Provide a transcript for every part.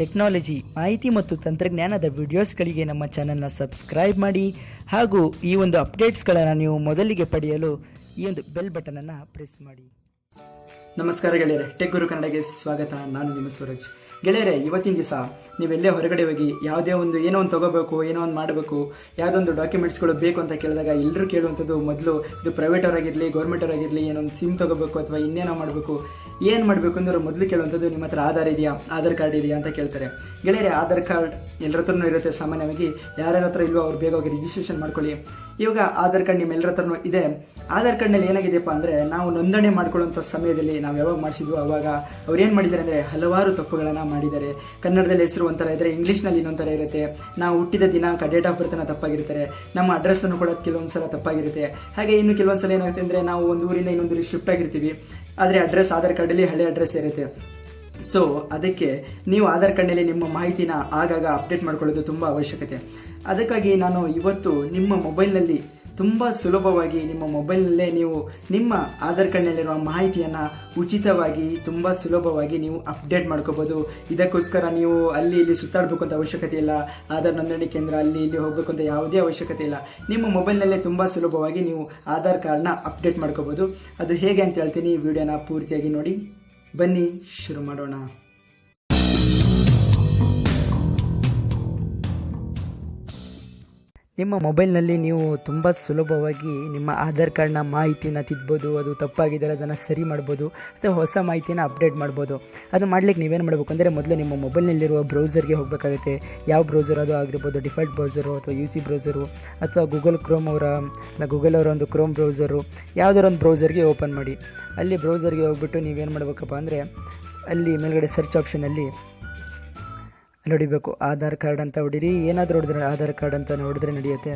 Technology, ಮಾಹಿತಿ ಮತ್ತು ತಂತ್ರಜ್ಞಾನದ ವಿಡಿಯೋಸ್ಗಳಿಗೆ ನಮ್ಮ ಚಾನಲ್ನ ಸಬ್ಸ್ಕ್ರೈಬ್ ಮಾಡಿ ಹಾಗೂ ಈ ಒಂದು ಅಪ್ಡೇಟ್ಸ್ಗಳನ್ನು ನೀವು ಮೊದಲಿಗೆ ಪಡೆಯಲು ಈ ಒಂದು ಬೆಲ್ ಬಟನನ್ನು ಪ್ರೆಸ್ ಮಾಡಿ. ನಮಸ್ಕಾರ ಗೆಳೆಯರೆ, ಟೆಕ್ ಗುರು ಕನ್ನಡಗೆ ಸ್ವಾಗತ. ನಾನು ನಿಮ್ಮ ಸೂರಜ್. ಗೆಳೆಯರೆ, ಇವತ್ತಿನ ದಿವಸ ನೀವೆಲ್ಲೇ ಹೊರಗಡೆ ಹೋಗಿ ಯಾವುದೇ ಒಂದು ಏನೋ ಒಂದು ತಗೋಬೇಕು, ಏನೋ ಒಂದು ಮಾಡಬೇಕು, ಯಾವುದೋ ಒಂದು ಡಾಕ್ಯುಮೆಂಟ್ಸ್ಗಳು ಬೇಕು ಅಂತ ಕೇಳಿದಾಗ ಎಲ್ಲರೂ ಕೇಳುವಂಥದ್ದು ಮೊದಲು ಇದು ಪ್ರೈವೇಟ್ ಅವರಾಗಿರಲಿ ಗೌರ್ಮೆಂಟ್ ಅವರಾಗಿರಲಿ, ಏನೋ ಒಂದು ಸಿಮ್ ತಗೋಬೇಕು ಅಥವಾ ಇನ್ನೇನೋ ಮಾಡಬೇಕು, ಏನು ಮಾಡಬೇಕು ಅಂದ್ರೆ ಮೊದಲು ಕೇಳುವಂಥದ್ದು ನಿಮ್ಮ ಹತ್ರ ಆಧಾರ್ ಇದೆಯಾ, ಆಧಾರ್ ಕಾರ್ಡ್ ಇದೆಯಾ ಅಂತ ಕೇಳ್ತಾರೆ. ಗೆಳೆಯರೆ, ಆಧಾರ್ ಕಾರ್ಡ್ ಎಲ್ಲರ ಹತ್ರನೂ ಇರುತ್ತೆ ಸಾಮಾನ್ಯವಾಗಿ, ಯಾರ್ಯಾರ ಹತ್ರ ಇಲ್ವೋ ಅವ್ರು ಬೇಗ ಹೋಗಿ ರಿಜಿಸ್ಟ್ರೇಷನ್ ಮಾಡ್ಕೊಳ್ಳಿ. ಇವಾಗ ಆಧಾರ್ ಕಾರ್ಡ್ ನಿಮ್ಮೆಲ್ಲರ ಹತ್ರನೂ ಇದೆ. ಆಧಾರ್ ಕಾರ್ಡ್ನಲ್ಲಿ ಏನಾಗಿದೆಯಪ್ಪ ಅಂದರೆ ನಾವು ನೋಂದಣಿ ಮಾಡ್ಕೊಳ್ಳುವಂಥ ಸಮಯದಲ್ಲಿ ನಾವು ಯಾವಾಗ ಮಾಡಿಸಿದ್ವು ಅವಾಗ ಅವ್ರು ಏನು ಮಾಡಿದ್ದಾರೆ ಅಂದರೆ ಹಲವಾರು ತಪ್ಪುಗಳನ್ನು ಮಾಡಿದ್ದಾರೆ. ಕನ್ನಡದಲ್ಲಿ ಹೆಸರು ಒಂಥರ ಇದ್ದರೆ ಇಂಗ್ಲೀಷ್ನಲ್ಲಿ ಇನ್ನೊಂಥರ ಇರುತ್ತೆ. ನಾವು ಹುಟ್ಟಿದ ದಿನಾಂಕ ಡೇಟ್ ಆಫ್ ಬರ್ತನ ತಪ್ಪಾಗಿರ್ತಾರೆ ನಮ್ಮ ಅಡ್ರೆಸ್ಸನ್ನು ಕೂಡ ಕೆಲವೊಂದು ಸಲ ತಪ್ಪಾಗಿರುತ್ತೆ. ಹಾಗೆ ಇನ್ನು ಕೆಲವೊಂದು ಸಲ ಏನಾಗುತ್ತೆ ಅಂದರೆ ನಾವು ಒಂದು ಊರಿಂದ ಇನ್ನೊಂದು ಊರಿಗೆ ಶಿಫ್ಟ್ ಆಗಿರ್ತೀವಿ. ಆದರೆ ಅಡ್ರೆಸ್ ಆಧಾರ್ ಕಾರ್ಡಲ್ಲಿ ಹಳೆ ಅಡ್ರೆಸ್ ಇರುತ್ತೆ. ಸೊ ಅದಕ್ಕೆ ನೀವು ಆಧಾರ್ ಕಾರ್ಡ್ನಲ್ಲಿ ನಿಮ್ಮ ಮಾಹಿತಿನ ಆಗಾಗ ಅಪ್ಡೇಟ್ ಮಾಡ್ಕೊಳ್ಳೋದು ತುಂಬ ಅವಶ್ಯಕತೆ. ಅದಕ್ಕಾಗಿ ನಾನು ಇವತ್ತು ನಿಮ್ಮ ಮೊಬೈಲ್ನಲ್ಲಿ ತುಂಬ ಸುಲಭವಾಗಿ ನಿಮ್ಮ ಮೊಬೈಲ್ನಲ್ಲೇ ನೀವು ನಿಮ್ಮ ಆಧಾರ್ ಕಾರ್ಡ್ನಲ್ಲಿರುವ ಮಾಹಿತಿಯನ್ನು ಉಚಿತವಾಗಿ, ತುಂಬ ಸುಲಭವಾಗಿ ನೀವು ಅಪ್ಡೇಟ್ ಮಾಡ್ಕೋಬೋದು. ಇದಕ್ಕೋಸ್ಕರ ನೀವು ಅಲ್ಲಿ ಇಲ್ಲಿ ಸುತ್ತಾಡಬೇಕು ಅಂತ ಅವಶ್ಯಕತೆ ಇಲ್ಲ. ಆಧಾರ್ ನೋಂದಣಿ ಕೇಂದ್ರ ಅಲ್ಲಿ ಇಲ್ಲಿ ಹೋಗಬೇಕು ಅಂತ ಯಾವುದೇ ಅವಶ್ಯಕತೆ ಇಲ್ಲ. ನಿಮ್ಮ ಮೊಬೈಲ್ನಲ್ಲೇ ತುಂಬ ಸುಲಭವಾಗಿ ನೀವು ಆಧಾರ್ ಕಾರ್ಡ್ನ ಅಪ್ಡೇಟ್ ಮಾಡ್ಕೋಬೋದು. ಅದು ಹೇಗೆ ಅಂತ ಹೇಳ್ತೀನಿ. ವಿಡಿಯೋನ ಪೂರ್ತಿಯಾಗಿ ನೋಡಿ. ಬನ್ನಿ, ಶುರು ಮಾಡೋಣ. ನಿಮ್ಮ ಮೊಬೈಲ್ನಲ್ಲಿ ನೀವು ತುಂಬ ಸುಲಭವಾಗಿ ನಿಮ್ಮ ಆಧಾರ್ ಕಾರ್ಡ್ನ ಮಾಹಿತಿನ ತಿದ್ಬೋದು, ಅದು ತಪ್ಪಾಗಿದ್ದರೆ ಅದನ್ನು ಸರಿ ಮಾಡ್ಬೋದು, ಅಥವಾ ಹೊಸ ಮಾಹಿತಿನ ಅಪ್ಡೇಟ್ ಮಾಡ್ಬೋದು. ಅದು ಮಾಡ್ಲಿಕ್ಕೆ ನೀವೇನು ಮಾಡಬೇಕು ಅಂದರೆ ಮೊದಲು ನಿಮ್ಮ ಮೊಬೈಲ್ನಲ್ಲಿರುವ ಬ್ರೌಸರ್ಗೆ ಹೋಗಬೇಕಾಗುತ್ತೆ. ಯಾವ ಬ್ರೌಸರ್ ಅದು ಆಗಿರ್ಬೋದು, ಡಿಫಾಲ್ಟ್ ಬ್ರೌಸರು ಅಥವಾ ಯು ಸಿ ಬ್ರೌಸರು ಅಥವಾ ಗೂಗಲ್ ಕ್ರೋಮ್ ಅವರ ಅಲ್ಲ ಗೂಗಲ್ ಅವರ ಒಂದು ಕ್ರೋಮ್ ಬ್ರೌಸರು, ಯಾವುದಾರ ಒಂದು ಬ್ರೌಸರ್ಗೆ ಓಪನ್ ಮಾಡಿ. ಅಲ್ಲಿ ಬ್ರೌಸರ್ಗೆ ಹೋಗ್ಬಿಟ್ಟು ನೀವೇನು ಮಾಡಬೇಕಪ್ಪ ಅಂದರೆ ಅಲ್ಲಿ ಮೇಲ್ಗಡೆ ಸರ್ಚ್ ಆಪ್ಷನಲ್ಲಿ ಅಲ್ಲಿ ಹೊಡಿಬೇಕು ಆಧಾರ್ ಕಾರ್ಡ್ ಅಂತ ಹೊಡಿರಿ, ಏನಾದರೂ ಹೊಡೆದ್ರೆ ಆಧಾರ್ ಕಾರ್ಡ್ ಅಂತ ನೋಡಿದ್ರೆ ನಡೆಯುತ್ತೆ.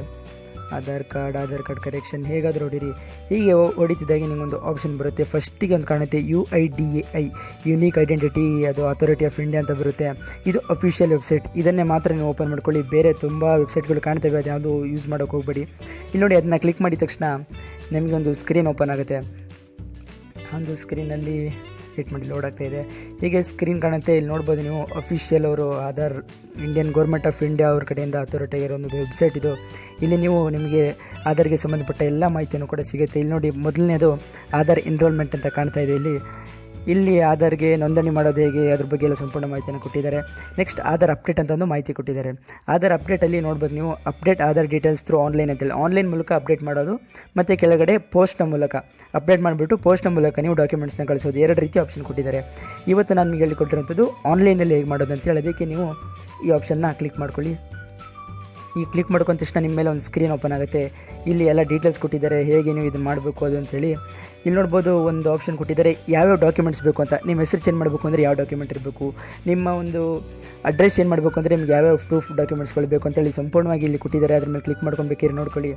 Aadhaar card Aadhaar card correction ಹೇಗಾದರೂ ಹೊಡಿರಿ. ಹೀಗೆ ಹೊಡಿತಿದ್ದಾಗ ನಿಮಗೊಂದು ಆಪ್ಷನ್ ಬರುತ್ತೆ. ಫಸ್ಟಿಗೆ ಒಂದು ಕಾಣುತ್ತೆ U I D A I unique identity ಅದು ಅಥಾರಿಟಿ ಆಫ್ ಇಂಡಿಯಾ ಅಂತ ಬರುತ್ತೆ. ಇದು ಅಫಿಷಿಯಲ್ ವೆಬ್ಸೈಟ್ ಇದನ್ನೇ ಮಾತ್ರ ನೀವು ಓಪನ್ ಮಾಡ್ಕೊಳ್ಳಿ. ಬೇರೆ ತುಂಬ ವೆಬ್ಸೈಟ್ಗಳು ಕಾಣ್ತವೆ, ಅದು ಯಾವುದು ಯೂಸ್ ಮಾಡೋಕ್ಕೆ ಹೋಗಬೇಡಿ. ಇಲ್ಲಿ ನೋಡಿ ಅದನ್ನ ಕ್ಲಿಕ್ ಮಾಡಿದ ತಕ್ಷಣ ನಿಮಗೆ ಒಂದು ಸ್ಕ್ರೀನ್ ಓಪನ್ ಆಗುತ್ತೆ. ಒಂದು ಸ್ಕ್ರೀನಲ್ಲಿ ಹಿಟ್ ಮಾಡಿ ಲೋಡ್ ಆಗ್ತಾ ಇದೆ. ಹೀಗೆ ಸ್ಕ್ರೀನ್ ಕಾಣುತ್ತೆ. ಇಲ್ಲಿ ನೋಡ್ಬೋದು ನೀವು ಅಫಿಷಿಯಲ್ ಅವರು Aadhaar Indian government of India ಅವ್ರ ಕಡೆಯಿಂದ ಅಥಾರಿಟಿ ಆಗಿರೋ ಒಂದು ವೆಬ್ಸೈಟ್ ಇದು. ಇಲ್ಲಿ ನೀವು ನಿಮಗೆ ಆಧಾರ್ಗೆ ಸಂಬಂಧಪಟ್ಟ ಎಲ್ಲ ಮಾಹಿತಿಯನ್ನು ಕೂಡ ಸಿಗುತ್ತೆ. ಇಲ್ಲಿ ನೋಡಿ ಮೊದಲನೇದು ಆಧಾರ್ ಎನ್ರೋಲ್ಮೆಂಟ್ ಅಂತ ಕಾಣ್ತಾ ಇದೆ. ಇಲ್ಲಿ ಇಲ್ಲಿ ಆಧಾರ್ಗೆ ನೋಂದಣಿ ಮಾಡೋದು ಹೇಗೆ, ಅದ್ರ ಬಗ್ಗೆ ಎಲ್ಲ ಸಂಪೂರ್ಣ ಮಾಹಿತಿಯನ್ನು ಕೊಟ್ಟಿದ್ದಾರೆ. ನೆಕ್ಸ್ಟ್ ಆಧಾರ್ ಅಪ್ಡೇಟ್ ಅಂತ ಒಂದು ಮಾಹಿತಿ ಕೊಟ್ಟಿದ್ದಾರೆ. ಆಧಾರ್ ಅಪ್ಡೇಟಲ್ಲಿ ನೋಡ್ಬೋದು ನೀವು update Aadhaar details through online ಅಂತೇಳಿ. ಆನ್ಲೈನ್ ಮೂಲಕ ಅಪ್ಡೇಟ್ ಮಾಡೋದು, ಮತ್ತು ಕೆಳಗಡೆ ಪೋಸ್ಟ್ನ ಮೂಲಕ. ಅಪ್ಡೇಟ್ ಮಾಡಿಬಿಟ್ಟು ಪೋಸ್ಟ್ನ ಮೂಲಕ ನೀವು ಡಾಕ್ಯುಮೆಂಟ್ಸ್ನ ಕಳಿಸೋದು. ಎರಡು ರೀತಿ ಆಪ್ಷನ್ ಕೊಟ್ಟಿದ್ದಾರೆ. ಇವತ್ತು ನಾನು ಹೇಳಿಕೊಟ್ಟಿರುವಂಥದ್ದು ಆನ್ಲೈನಲ್ಲಿ ಹೇಗೆ ಮಾಡೋದು ಅಂತೇಳಿ. ಅದಕ್ಕೆ ನೀವು ಈ ಆಪ್ಷನ್ನ ಕ್ಲಿಕ್ ಮಾಡ್ಕೊಳ್ಳಿ. ಈ ಕ್ಲಿಕ್ ಮಾಡ್ಕೊಂಡ ತಕ್ಷಣ ನಿಮ್ಮ ಮೇಲೆ ಒಂದು ಸ್ಕ್ರೀನ್ ಓಪನ್ ಆಗುತ್ತೆ. ಇಲ್ಲಿ ಎಲ್ಲ ಡೀಟೇಲ್ಸ್ ಕೊಟ್ಟಿದ್ದಾರೆ, ಹೇಗೆ ನೀವು ಇದು ಮಾಡಬೇಕು ಅದು ಅಂತೇಳಿ ಇಲ್ಲಿ ನೋಡ್ಬೋದು ಒಂದು ಆಪ್ಷನ್ ಕೊಟ್ಟಿದ್ದಾರೆ, ಯಾವ್ಯಾವ ಡಾಕ್ಯುಮೆಂಟ್ಸ್ ಬೇಕು ಅಂತ. ನಿಮ್ಮ ಹೆಸರು ಚೇಂಜ್ ಮಾಡಬೇಕು ಅಂದರೆ ಯಾವ ಡಾಕ್ಯುಮೆಂಟ್ ಇರಬೇಕು? ನಿಮ್ಮ ಒಂದು ಅಡ್ರೆಸ್ ಚೇಂಜ್ ಮಾಡಬೇಕು ಅಂದರೆ ನಿಮ್ಗೆ ಯಾವ್ಯಾವ ಪ್ರೂಫ್ ಡಾಕ್ಯುಮೆಂಟ್ಸ್ಗಳು ಬೇಕು ಅಂತೇಳಿ ಸಂಪೂರ್ಣವಾಗಿ ಇಲ್ಲಿ ಕೊಟ್ಟಿದ್ದಾರೆ. ಅದ್ರ ಮೇಲೆ ಕ್ಲಿಕ್ ಮಾಡ್ಕೊಬೇಕಿರಿ ನೋಡ್ಕೊಳ್ಳಿ.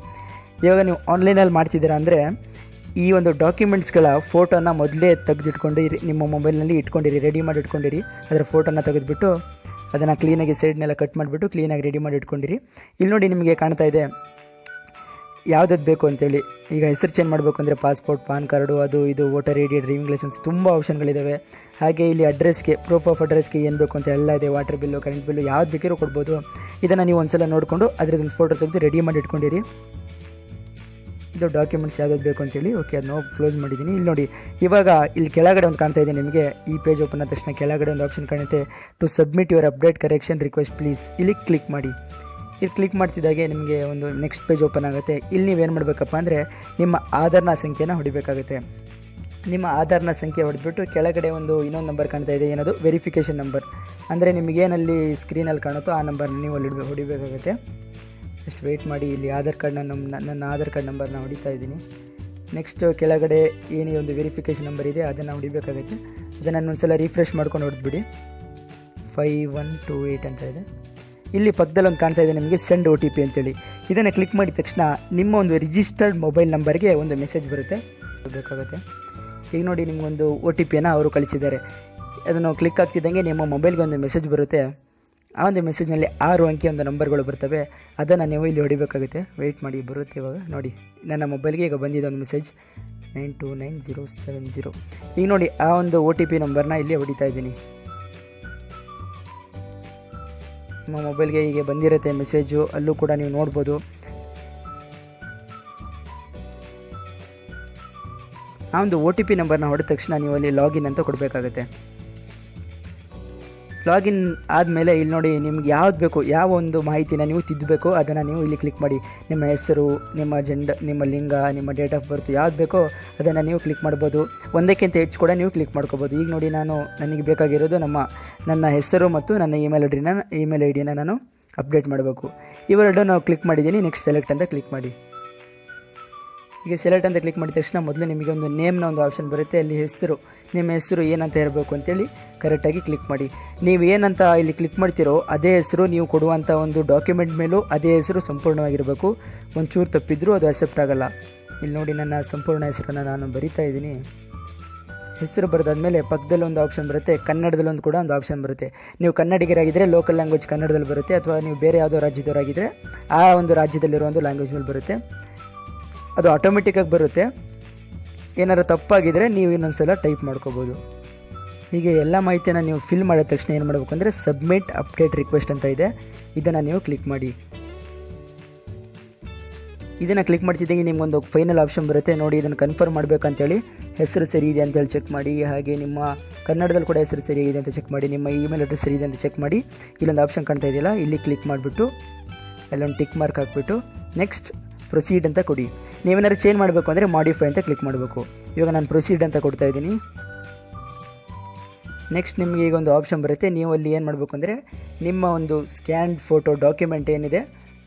ಇವಾಗ ನೀವು ಆನ್ಲೈನಲ್ಲಿ ಮಾಡ್ತಿದ್ದೀರಾ ಅಂದರೆ, ಈ ಒಂದು ಡಾಕ್ಯುಮೆಂಟ್ಸ್ಗಳ ಫೋಟೋನ ಮೊದಲೇ ತೆಗೆದಿಟ್ಕೊಂಡಿರಿ, ನಿಮ್ಮ ಮೊಬೈಲ್ನಲ್ಲಿ ಇಟ್ಕೊಂಡಿರಿ ರೆಡಿ ಮಾಡಿ ಇಟ್ಕೊಂಡಿರಿ. ಅದರ ಫೋಟೋನ ತೆಗೆದುಬಿಟ್ಟು ಅದನ್ನು ಕ್ಲೀನಾಗಿ ಸೈಡ್ನೆಲ್ಲ ಕಟ್ ಮಾಡಿಬಿಟ್ಟು ಕ್ಲೀನಾಗಿ ರೆಡಿ ಮಾಡಿ ಇಟ್ಕೊಂಡಿರಿ. ಇಲ್ಲಿ ನೋಡಿ ನಿಮಗೆ ಕಾಣ್ತಾ ಇದೆ ಯಾವುದದು ಬೇಕು ಅಂತೇಳಿ. ಈಗ ಹೆಸರು ಚೇಂಜ್ ಮಾಡಬೇಕು ಅಂದರೆ ಪಾಸ್ಪೋರ್ಟ್ ಪಾನ್ ಕಾರ್ಡು ಅದು ಇದು voter I D driving licence ತುಂಬ ಆಪ್ಷನ್ಗಳಿದ್ದಾವೆ ಹಾಗೆ ಇಲ್ಲಿ ಅಡ್ರೆಸ್ಗೆ ಪ್ರೂಫ್ ಆಫ್ ಅಡ್ರೆಸ್ಗೆ ಏನು ಬೇಕು ಅಂತ ಎಲ್ಲ ಇದೆ. ವಾಟರ್ ಬಿಲ್ಲು ಕರೆಂಟ್ ಬಿಲ್ಲು ಯಾವ್ದು ಬೇಕಿರೋ ಕೊಡ್ಬೋದು. ಇದನ್ನು ನೀವು ಒಂದ್ಸಲ ನೋಡಿಕೊಂಡು ಅದ್ರದ್ದು ಫೋಟೋ ತೆಗೆದು ರೆಡಿ ಮಾಡಿ ಇಟ್ಕೊಂಡಿರಿ. ಇದು ಡಾಕ್ಯುಮೆಂಟ್ಸ್ ಯಾವ್ದು ಬೇಕು ಅಂತೇಳಿ ಓಕೆ ಅದನ್ನ ಕ್ಲೋಸ್ ಮಾಡಿದ್ದೀನಿ ಇಲ್ಲಿ ನೋಡಿ, ಇವಾಗ ಇಲ್ಲಿ ಕೆಳಗಡೆ ಒಂದು ಕಾಣ್ತಾ ಇದೆ ನಿಮಗೆ, ಈ ಪೇಜ್ ಓಪನ್ ಆದ ತಕ್ಷಣ ಕೆಳಗಡೆ ಒಂದು ಆಪ್ಷನ್ ಕಾಣುತ್ತೆ. To submit your update correction request please ಇಲ್ಲಿ ಕ್ಲಿಕ್ ಮಾಡಿ. ಇಲ್ಲಿ ಕ್ಲಿಕ್ ಮಾಡ್ತಿದ್ದಾಗೆ ನಿಮಗೆ ಒಂದು ನೆಕ್ಸ್ಟ್ ಪೇಜ್ ಓಪನ್ ಆಗುತ್ತೆ. ಇಲ್ಲಿ ನೀವೇನು ಮಾಡಬೇಕಪ್ಪ ಅಂದರೆ, ನಿಮ್ಮ ಆಧಾರ್ನ ಸಂಖ್ಯೆನ ಹೊಡಿಬೇಕಾಗುತ್ತೆ. ನಿಮ್ಮ ಆಧಾರ್ನ ಸಂಖ್ಯೆ ಹೊಡೆದ್ಬಿಟ್ಟು ಕೆಳಗಡೆ ಒಂದು ಇನ್ನೊಂದು ನಂಬರ್ ಕಾಣ್ತಾ ಇದೆ. ಏನದು? ವೆರಿಫಿಕೇಷನ್ ನಂಬರ್ ಅಂದರೆ ನಿಮಗೇನಲ್ಲಿ ಸ್ಕ್ರೀನಲ್ಲಿ ಕಾಣುತ್ತೋ ಆ ನಂಬರ್ನ ನೀವು ಅಲ್ಲಿ ಹೊಡಿ- ಹೊಡಿಬೇಕಾಗುತ್ತೆ. ಜಸ್ಟ್ ವೆಯ್ಟ್ ಮಾಡಿ ಇಲ್ಲಿ ಆಧಾರ್ ಕಾರ್ಡ್ನ ನಮ್ಮ ನನ್ನ ಆಧಾರ್ ಕಾರ್ಡ್ ನಂಬರ್ನ ಹೊಡಿತಾ ಇದ್ದೀನಿ. ನೆಕ್ಸ್ಟ್ ಕೆಳಗಡೆ ಏನೇ ಒಂದು ವೆರಿಫಿಕೇಷನ್ ನಂಬರ್ ಇದೆ, ಅದನ್ನು ಹೊಡಿಬೇಕಾಗುತ್ತೆ. ಅದನ್ನು ಒಂದ್ಸಲ ರಿಫ್ರೆಶ್ ಮಾಡ್ಕೊಂಡು ಹೊಡೆದ್ಬಿಡಿ. ಫೈವ್ ಒನ್ ಟೂ ಏಯ್ಟ್ ಅಂತ ಇದೆ. ಇಲ್ಲಿ ಪಕ್ಕದಲ್ಲಿ ಒಂದು ಕಾಣ್ತಾ ಇದೆ ನಿಮಗೆ ಸೆಂಡ್ ಒ ಟಿ ಪಿ ಅಂತೇಳಿ. ಇದನ್ನು ಕ್ಲಿಕ್ ಮಾಡಿದ ತಕ್ಷಣ ನಿಮ್ಮ ಒಂದು ರಿಜಿಸ್ಟರ್ಡ್ ಮೊಬೈಲ್ ನಂಬರ್ಗೆ ಒಂದು ಮೆಸೇಜ್ ಬರುತ್ತೆ. ಬೇಕಾಗುತ್ತೆ. ಈಗ ನೋಡಿ ನಿಮಗೊಂದು ಒ ಟಿ ಪಿಯನ್ನು ಅವರು ಕಳಿಸಿದ್ದಾರೆ. ಅದನ್ನು ಕ್ಲಿಕ್ ಆಗ್ತಿದ್ದಂಗೆ ನಿಮ್ಮ ಮೊಬೈಲ್ಗೆ ಒಂದು ಮೆಸೇಜ್ ಬರುತ್ತೆ. ಆ ಒಂದು ಮೆಸೇಜ್ನಲ್ಲಿ ಆರು ಅಂಕಿ ಒಂದು ನಂಬರ್ಗಳು ಬರ್ತವೆ. ಅದನ್ನು ನೀವು ಇಲ್ಲಿ ಹೊಡಿಬೇಕಾಗುತ್ತೆ. ವೆಯ್ಟ್ ಮಾಡಿ, ಬರುತ್ತೆ ಇವಾಗ. ನೋಡಿ, ನನ್ನ ಮೊಬೈಲ್ಗೆ ಈಗ ಬಂದಿದೆ ಒಂದು message nine two nine zero seven zero ಈಗ ನೋಡಿ, ಆ ಒಂದು ಒ ಟಿ ಪಿ ನಂಬರ್ನ ಇಲ್ಲಿ ಹೊಡಿತಾ ಇದ್ದೀನಿ. ನಿಮ್ಮ ಮೊಬೈಲ್ಗೆ ಹೀಗೆ ಬಂದಿರುತ್ತೆ ಮೆಸೇಜು ಅಲ್ಲೂ ಕೂಡ ನೀವು ನೋಡ್ಬೋದು. ಆ ಒಂದು ಒ ಟಿ ಪಿ ನಂಬರ್ನ ಹೊಡೆದ ತಕ್ಷಣ ನೀವು ಅಲ್ಲಿ ಲಾಗಿನ್ ಅಂತ ಕೊಡಬೇಕಾಗುತ್ತೆ. ಲಾಗಿನ್ ಆದಮೇಲೆ ಇಲ್ಲಿ ನೋಡಿ ನಿಮ್ಗೆ ಯಾವ್ದು ಬೇಕು, ಯಾವ ಒಂದು ಮಾಹಿತಿನ ನೀವು ತಿದ್ದಬೇಕು ಅದನ್ನು ನೀವು ಇಲ್ಲಿ ಕ್ಲಿಕ್ ಮಾಡಿ. ನಿಮ್ಮ ಹೆಸರು, ನಿಮ್ಮ ಜೆಂಡ ನಿಮ್ಮ ಲಿಂಗ, ನಿಮ್ಮ ಡೇಟ್ ಆಫ್ ಬರ್ತ್ ಯಾವ್ದು ಬೇಕೋ ಅದನ್ನು ನೀವು ಕ್ಲಿಕ್ ಮಾಡ್ಬೋದು. ಒಂದಕ್ಕಿಂತ ಹೆಚ್ಚು ಕೂಡ ನೀವು ಕ್ಲಿಕ್ ಮಾಡ್ಕೋಬೋದು. ಈಗ ನೋಡಿ ನಾನು ನನಗೆ ಬೇಕಾಗಿರೋದು ನಮ್ಮ, ನನ್ನ ಹೆಸರು ಮತ್ತು ನನ್ನ ಇಮೇಲ್ ಐಡಿನ ಇಮೇಲ್ ಐ ಡಿನ ನಾನು ಅಪ್ಡೇಟ್ ಮಾಡಬೇಕು. ಇವೆರಡು ನಾವು ಕ್ಲಿಕ್ ಮಾಡಿದ್ದೀನಿ ನೆಕ್ಸ್ಟ್ ಸೆಲೆಕ್ಟ್ ಅಂತ ಕ್ಲಿಕ್ ಮಾಡಿ. ಈಗ ಸೆಲೆಕ್ಟ್ ಅಂತ ಕ್ಲಿಕ್ ಮಾಡಿದ ತಕ್ಷಣ ಮೊದಲು ನಿಮಗೆ ಒಂದು ನೇಮ್ನ ಒಂದು ಆಪ್ಷನ್ ಬರುತ್ತೆ. ಅಲ್ಲಿ ಹೆಸರು, ನಿಮ್ಮ ಹೆಸರು ಏನಂತ ಇರಬೇಕು ಅಂತೇಳಿ ಕರೆಕ್ಟಾಗಿ ಕ್ಲಿಕ್ ಮಾಡಿ. ನೀವು ಏನಂತ ಇಲ್ಲಿ ಕ್ಲಿಕ್ ಮಾಡ್ತಿರೋ ಅದೇ ಹೆಸರು ನೀವು ಕೊಡುವಂಥ ಒಂದು ಡಾಕ್ಯುಮೆಂಟ್ ಮೇಲೂ ಅದೇ ಹೆಸರು ಸಂಪೂರ್ಣವಾಗಿರಬೇಕು. ಒಂಚೂರು ತಪ್ಪಿದ್ರೂ ಅದು ಅಕ್ಸೆಪ್ಟ್ ಆಗಲ್ಲ. ಇಲ್ಲಿ ನೋಡಿ ನನ್ನ ಸಂಪೂರ್ಣ ಹೆಸರನ್ನು ನಾನು ಬರಿತಾ ಇದ್ದೀನಿ. ಹೆಸರು ಬರೆದಾದ್ಮೇಲೆ ಪಕ್ಕದಲ್ಲಿ ಒಂದು ಆಪ್ಷನ್ ಬರುತ್ತೆ ಕನ್ನಡದಲ್ಲೊಂದು ಕೂಡ ಒಂದು ಆಪ್ಷನ್ ಬರುತ್ತೆ. ನೀವು ಕನ್ನಡಿಗರಾಗಿದ್ದರೆ ಲೋಕಲ್ ಲ್ಯಾಂಗ್ವೇಜ್ ಕನ್ನಡದಲ್ಲಿ ಬರುತ್ತೆ, ಅಥವಾ ನೀವು ಬೇರೆ ಯಾವುದೋ ರಾಜ್ಯದವರಾಗಿದ್ದರೆ ಆ ಒಂದು ರಾಜ್ಯದಲ್ಲಿರೋ ಒಂದು ಲ್ಯಾಂಗ್ವೇಜ್ ಮೇಲೆ ಬರುತ್ತೆ. ಅದು ಆಟೋಮೆಟಿಕ್ಕಾಗಿ ಬರುತ್ತೆ. ಏನಾರು ತಪ್ಪಾಗಿದ್ದರೆ ನೀವು ಇನ್ನೊಂದು ಸಲ ಟೈಪ್ ಮಾಡ್ಕೋಬೋದು. ಹೀಗೆ ಎಲ್ಲ ಮಾಹಿತಿಯನ್ನು ನೀವು ಫಿಲ್ ಮಾಡಿದ ತಕ್ಷಣ ಏನು ಮಾಡಬೇಕು ಅಂದರೆ ಸಬ್ಮಿಟ್ ಅಪ್ಡೇಟ್ ರಿಕ್ವೆಸ್ಟ್ ಅಂತ ಇದೆ. ಇದನ್ನು ನೀವು ಕ್ಲಿಕ್ ಮಾಡಿ. ಇದನ್ನು ಕ್ಲಿಕ್ ಮಾಡ್ತಿದ್ದಂಗೆ ನಿಮ್ಗೊಂದು ಫೈನಲ್ ಆಪ್ಷನ್ ಬರುತ್ತೆ. ನೋಡಿ, ಇದನ್ನು ಕನ್ಫರ್ಮ್ ಮಾಡಬೇಕಂತೇಳಿ ಹೆಸರು ಸರಿ ಇದೆ ಅಂತೇಳಿ ಚೆಕ್ ಮಾಡಿ. ಹಾಗೆ ನಿಮ್ಮ ಕನ್ನಡದಲ್ಲಿ ಕೂಡ ಹೆಸರು ಸರಿ ಇದೆ ಅಂತ ಚೆಕ್ ಮಾಡಿ. ನಿಮ್ಮ ಇಮೇಲ್ ಅಡ್ರೆಸ್ ಸರಿ ಇದೆ ಅಂತ ಚೆಕ್ ಮಾಡಿ. ಇಲ್ಲೊಂದು ಆಪ್ಷನ್ ಕಾಣ್ತಾ ಇದೆಯಲ್ಲ, ಇಲ್ಲಿ ಕ್ಲಿಕ್ ಮಾಡಿಬಿಟ್ಟು, ಅಲ್ಲೊಂದು ಟಿಕ್ ಮಾರ್ಕ್ ಹಾಕ್ಬಿಟ್ಟು ನೆಕ್ಸ್ಟ್ ಪ್ರೊಸೀಡ್ ಅಂತ ಕೊಡಿ. ನೀವೇನಾದ್ರು ಚೇಂಜ್ ಮಾಡಬೇಕು ಅಂದರೆ ಮಾಡಿಫೈ ಅಂತ ಕ್ಲಿಕ್ ಮಾಡಬೇಕು. ಇವಾಗ ನಾನು ಪ್ರೊಸೀಡ್ ಅಂತ ಕೊಡ್ತಾ ಇದ್ದೀನಿ. ನೆಕ್ಸ್ಟ್ ನಿಮಗೆ ಈಗ ಒಂದು ಆಪ್ಷನ್ ಬರುತ್ತೆ. ನೀವು ಅಲ್ಲಿ ಏನು ಮಾಡಬೇಕು ಅಂದರೆ ನಿಮ್ಮ ಒಂದು ಸ್ಕ್ಯಾನ್ಡ್ ಫೋಟೋ ಡಾಕ್ಯುಮೆಂಟ್ ಏನಿದೆ,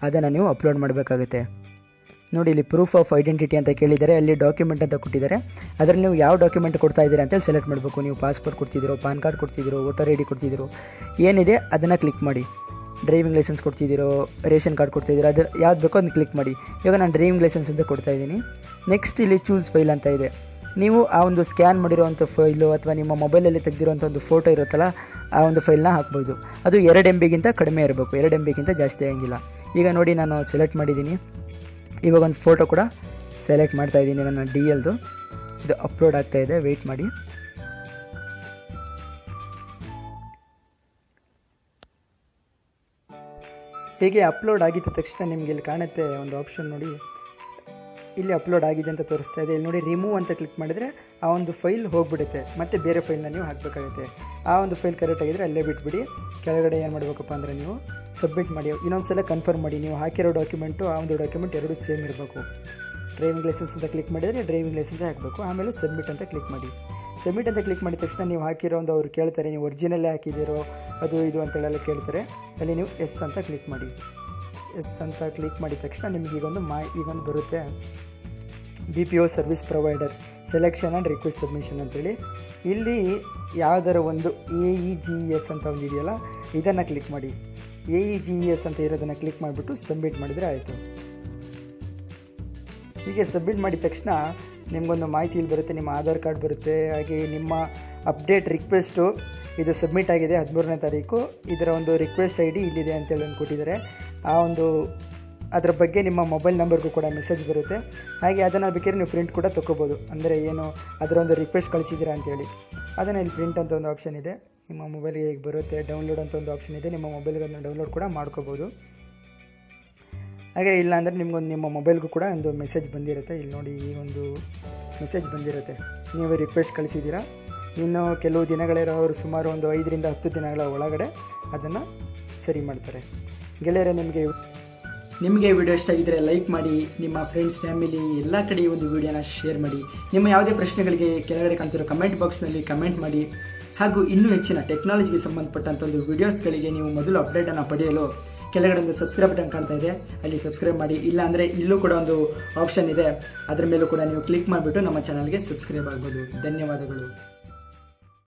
ಅದನ್ನು ನೀವು ಅಪ್ಲೋಡ್ ಮಾಡಬೇಕಾಗುತ್ತೆ. ನೋಡಿ, ಇಲ್ಲಿ ಪ್ರೂಫ್ ಆಫ್ ಐಡೆಂಟಿಟಿ ಅಂತ ಕೇಳಿದ್ದಾರೆ. ಅಲ್ಲಿ ಡಾಕ್ಯುಮೆಂಟ್ ಅಂತ ಕೊಟ್ಟಿದ್ದಾರೆ. ಅದರಲ್ಲಿ ನೀವು ಯಾವ ಡಾಕ್ಯುಮೆಂಟ್ ಕೊಡ್ತಾ ಇದ್ದೀರಾ ಅಂತೇಳಿ ಸೆಲೆಕ್ಟ್ ಮಾಡಬೇಕು. ನೀವು ಪಾಸ್ಪೋರ್ಟ್ ಕೊಡ್ತಿದ್ದೀರೋ ಪಾನ್ ಕಾರ್ಡ್ ಕೊಡ್ತಿದ್ದೀರೋ ವೋಟರ್ ಐ ಡಿ ಕೊಡ್ತಿದ್ದೀರೋ, ಏನಿದೆ ಅದನ್ನು ಕ್ಲಿಕ್ ಮಾಡಿ. ಡ್ರೈವಿಂಗ್ ಲೈಸೆನ್ಸ್ ಕೊಡ್ತಿದ್ದೀರೋ, ರೇಷನ್ ಕಾರ್ಡ್ ಕೊಡ್ತಾಯಿದ್ದೀರೋ ಅದು ಯಾವ್ದು ಬೇಕೋ ಅದನ್ನ ಕ್ಲಿಕ್ ಮಾಡಿ. ಇವಾಗ ನಾನು ಡ್ರೈವಿಂಗ್ ಲೈಸೆನ್ಸ್ ಅಂತ ಕೊಡ್ತಾ ಇದ್ದೀನಿ. ನೆಕ್ಸ್ಟ್ ಇಲ್ಲಿ ಚೂಸ್ ಫೈಲ್ ಅಂತ ಇದೆ. ನೀವು ಆ ಒಂದು ಸ್ಕ್ಯಾನ್ ಮಾಡಿರೋವಂಥ ಫೈಲು ಅಥವಾ ನಿಮ್ಮ ಮೊಬೈಲಲ್ಲಿ ತೆಗೆದಿರೋಂಥ ಒಂದು ಫೋಟೋ ಇರುತ್ತಲ್ಲ, ಆ ಒಂದು ಫೈಲ್ನ ಹಾಕ್ಬೋದು. ಅದು ಎರಡು ಎಂ ಬಿಗಿಂತ ಕಡಿಮೆ ಇರಬೇಕು. ಎರಡು ಎಂ ಬಿಗಿಂತ ಜಾಸ್ತಿ ಆಗಿಲ್ಲ. ಈಗ ನೋಡಿ ನಾನು ಸೆಲೆಕ್ಟ್ ಮಾಡಿದ್ದೀನಿ. ಇವಾಗ ಒಂದು ಫೋಟೋ ಕೂಡ ಸೆಲೆಕ್ಟ್ ಮಾಡ್ತಾ ಇದ್ದೀನಿ ನನ್ನ ಡಿ ಎಲ್ದು ಇದು ಅಪ್ಲೋಡ್ ಆಗ್ತಾಯಿದೆ ವೆಯ್ಟ್ ಮಾಡಿ. ಹೀಗೆ ಅಪ್ಲೋಡ್ ಆಗಿದ್ದ ತಕ್ಷಣ ನಿಮಗೆ ಇಲ್ಲಿ ಕಾಣುತ್ತೆ ಒಂದು ಆಪ್ಷನ್ ನೋಡಿ. ಇಲ್ಲಿ ಅಪ್ಲೋಡ್ ಆಗಿದೆ ಅಂತ ತೋರಿಸ್ತಾ ಇದೆ. ಇಲ್ಲಿ ನೋಡಿ ರಿಮೂವ್ ಅಂತ ಕ್ಲಿಕ್ ಮಾಡಿದರೆ ಆ ಒಂದು ಫೈಲ್ ಹೋಗ್ಬಿಡುತ್ತೆ. ಮತ್ತು ಬೇರೆ ಫೈಲ್ನ ನೀವು ಹಾಕಬೇಕಾಗುತ್ತೆ. ಆ ಒಂದು ಫೈಲ್ ಕರೆಕ್ಟ್ ಆಗಿದ್ರೆ ಅಲ್ಲೇ ಬಿಟ್ಬಿಡಿ. ಕೆಳಗಡೆ ಏನು ಮಾಡಬೇಕಪ್ಪ ಅಂದರೆ ನೀವು ಸಬ್ಮಿಟ್ ಮಾಡಿ. ಇನ್ನೊಂದು ಸಲ ಕನ್ಫರ್ಮ್ ಮಾಡಿ. ನೀವು ಹಾಕಿರೋ ಡಾಕ್ಯುಮೆಂಟು ಆ ಒಂದು ಡಾಕ್ಯುಮೆಂಟ್ ಎರಡು ಸೇಮ್ ಇರಬೇಕು. ಡ್ರೈವಿಂಗ್ ಲೈಸೆನ್ಸ್ ಅಂತ ಕ್ಲಿಕ್ ಮಾಡಿದರೆ ಡ್ರೈವಿಂಗ್ ಲೈಸೆನ್ಸ್ ಹಾಕಬೇಕು. ಆಮೇಲೆ ಸಬ್ಮಿಟ್ ಅಂತ ಕ್ಲಿಕ್ ಮಾಡಿ. ಸಬ್ಮಿಟ್ ಅಂತ ಕ್ಲಿಕ್ ಮಾಡಿದ ತಕ್ಷಣ ನೀವು ಹಾಕಿರೋ ಒಂದು ಅವ್ರು ಕೇಳ್ತಾರೆ, ನೀವು ಒರಿಜಿನಲ್ಲೇ ಹಾಕಿದ್ದೀರೋ, ಅದು ಇದು ಅಂತೇಳೆಲ್ಲ ಕೇಳ್ತಾರೆ. ಅಲ್ಲಿ ನೀವು ಎಸ್ ಅಂತ ಕ್ಲಿಕ್ ಮಾಡಿ. ಎಸ್ ಅಂತ ಕ್ಲಿಕ್ ಮಾಡಿದ ತಕ್ಷಣ ನಿಮಗೆ ಈಗೊಂದು ಮಾ, ಈಗೊಂದು ಬರುತ್ತೆ B P O service provider selection and request submission ಅಂತೇಳಿ. ಇಲ್ಲಿ ಯಾವುದರ ಒಂದು ಎ ಇ ಜಿ ಎಸ್ ಅಂತ ಒಂದು ಇದೆಯಲ್ಲ, ಇದನ್ನು ಕ್ಲಿಕ್ ಮಾಡಿ. ಎ ಇ ಜಿ ಎಸ್ ಅಂತ ಇರೋದನ್ನು ಕ್ಲಿಕ್ ಮಾಡಿಬಿಟ್ಟು ಸಬ್ಮಿಟ್ ಮಾಡಿದರೆ ಆಯಿತು. ಹೀಗೆ ಸಬ್ಮಿಟ್ ಮಾಡಿದ ತಕ್ಷಣ ನಿಮಗೊಂದು ಮಾಹಿತಿ ಇಲ್ಲಿ ಬರುತ್ತೆ, ನಿಮ್ಮ ಆಧಾರ್ ಕಾರ್ಡ್ ಬರುತ್ತೆ, ಹಾಗೆ ನಿಮ್ಮ ಅಪ್ಡೇಟ್ ರಿಕ್ವೆಸ್ಟು ಇದು ಸಬ್ಮಿಟ್ ಆಗಿದೆ ಹದಿಮೂರನೇ ತಾರೀಕು. ಇದರ ಒಂದು ರಿಕ್ವೆಸ್ಟ್ ಐ ಡಿ ಇಲ್ಲಿದೆ ಅಂತೇಳಿ ಒಂದು ಕೊಟ್ಟಿದ್ದಾರೆ. ಆ ಒಂದು ಅದರ ಬಗ್ಗೆ ನಿಮ್ಮ ಮೊಬೈಲ್ ನಂಬರ್ಗೂ ಕೂಡ ಮೆಸೇಜ್ ಬರುತ್ತೆ. ಹಾಗೆ ಅದನ್ನು ಬೇಕಾದ್ರೆ ನೀವು ಪ್ರಿಂಟ್ ಕೂಡ ತೊಗೋಬೋದು. ಅಂದರೆ ಏನು, ಅದರ ಒಂದು ರಿಕ್ವೆಸ್ಟ್ ಕಳಿಸಿದ್ದೀರಾ ಅಂತೇಳಿ ಅದನ್ನು ಇಲ್ಲಿ ಪ್ರಿಂಟ್ ಅಂತ ಒಂದು ಆಪ್ಷನ್ ಇದೆ. ನಿಮ್ಮ ಮೊಬೈಲ್ಗೆ ಹೇಗೆ ಬರುತ್ತೆ ಡೌನ್ಲೋಡ್ ಅಂತ ಒಂದು ಆಪ್ಷನ್ ಇದೆ. ನಿಮ್ಮ ಮೊಬೈಲ್ಗೆ ಅದನ್ನು ಡೌನ್ಲೋಡ್ ಕೂಡ ಮಾಡ್ಕೋಬೋದು. ಹಾಗೆ ಇಲ್ಲ ಅಂದರೆ ನಿಮ್ಗೊಂದು ನಿಮ್ಮ ಮೊಬೈಲ್ಗೂ ಕೂಡ ಒಂದು ಮೆಸೇಜ್ ಬಂದಿರುತ್ತೆ. ಇಲ್ಲಿ ನೋಡಿ ಈ ಒಂದು ಮೆಸೇಜ್ ಬಂದಿರುತ್ತೆ. ನೀವು ರಿಕ್ವೆಸ್ಟ್ ಕಳಿಸಿದ್ದೀರಾ? ಇನ್ನು ಕೆಲವು ದಿನಗಳಿರೋರು ಸುಮಾರು ಒಂದು ಐದರಿಂದ ಹತ್ತು ದಿನಗಳ ಒಳಗಡೆ ಅದನ್ನು ಸರಿ ಮಾಡ್ತಾರೆ. ಗೆಳೆಯರೆ, ನಿಮಗೆ ನಿಮಗೆ ವಿಡಿಯೋ ಇಷ್ಟ ಆಗಿದ್ದರೆ ಲೈಕ್ ಮಾಡಿ, ನಿಮ್ಮ ಫ್ರೆಂಡ್ಸ್ ಫ್ಯಾಮಿಲಿ ಎಲ್ಲ ಕಡೆ ಈ ಒಂದು ವಿಡಿಯೋನ ಶೇರ್ ಮಾಡಿ. ನಿಮ್ಮ ಯಾವುದೇ ಪ್ರಶ್ನೆಗಳಿಗೆ ಕೆಳಗಡೆ ಕಾಣ್ತಿರೋ ಕಮೆಂಟ್ ಬಾಕ್ಸ್ನಲ್ಲಿ ಕಮೆಂಟ್ ಮಾಡಿ. ಹಾಗೂ ಇನ್ನೂ ಹೆಚ್ಚಿನ ಟೆಕ್ನಾಲಜಿಗೆ ಸಂಬಂಧಪಟ್ಟಂಥ ಒಂದು ವಿಡಿಯೋಸ್ಗಳಿಗೆ ನೀವು ಮೊದಲು ಅಪ್ಡೇಟನ್ನು ಪಡೆಯಲು ಕೆಳಗಡೆ ಒಂದು ಸಬ್ಸ್ಕ್ರೈಬ್ ಬಟನ್ ಕಾಣ್ತಾ ಇದೆ. ಅಲ್ಲಿ ಸಬ್ಸ್ಕ್ರೈಬ್ ಮಾಡಿ. ಇಲ್ಲ ಅಂದರೆ ಇಲ್ಲೂ ಕೂಡ ಒಂದು ಆಪ್ಷನ್ ಇದೆ. ಅದರ ಮೇಲೂ ಕೂಡ ನೀವು ಕ್ಲಿಕ್ ಮಾಡಿಬಿಟ್ಟು ನಮ್ಮ ಚಾನಲ್ಗೆ ಸಬ್ಸ್ಕ್ರೈಬ್ ಆಗ್ಬೋದು. ಧನ್ಯವಾದಗಳು.